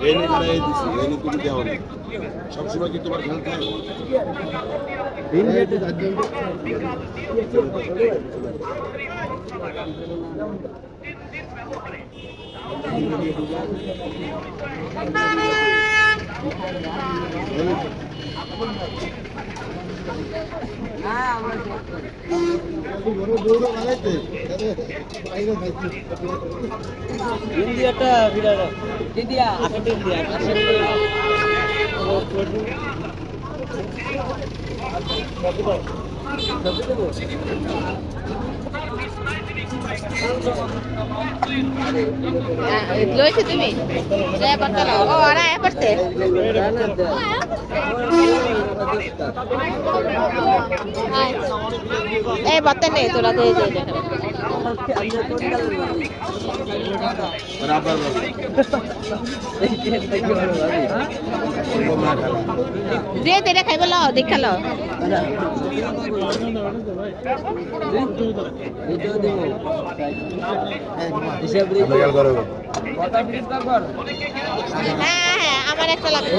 এনে খেলা দিছি এনে তুমি দেওয়া নেই সবসময় কি তোমার খেলা থাকে? ইন্ডিয়াটা বিরাট ইন্ডিয়া ইন্ডিয়া লইছো তুমি? করতে আরা এ করতে এই বতে নেই তোরা দিয়ে দিয়ে দে। বরাবর যে তেরে খাইব ল দেখা ল হ্যাঁ হ্যাঁ আমার একটা লাগবে।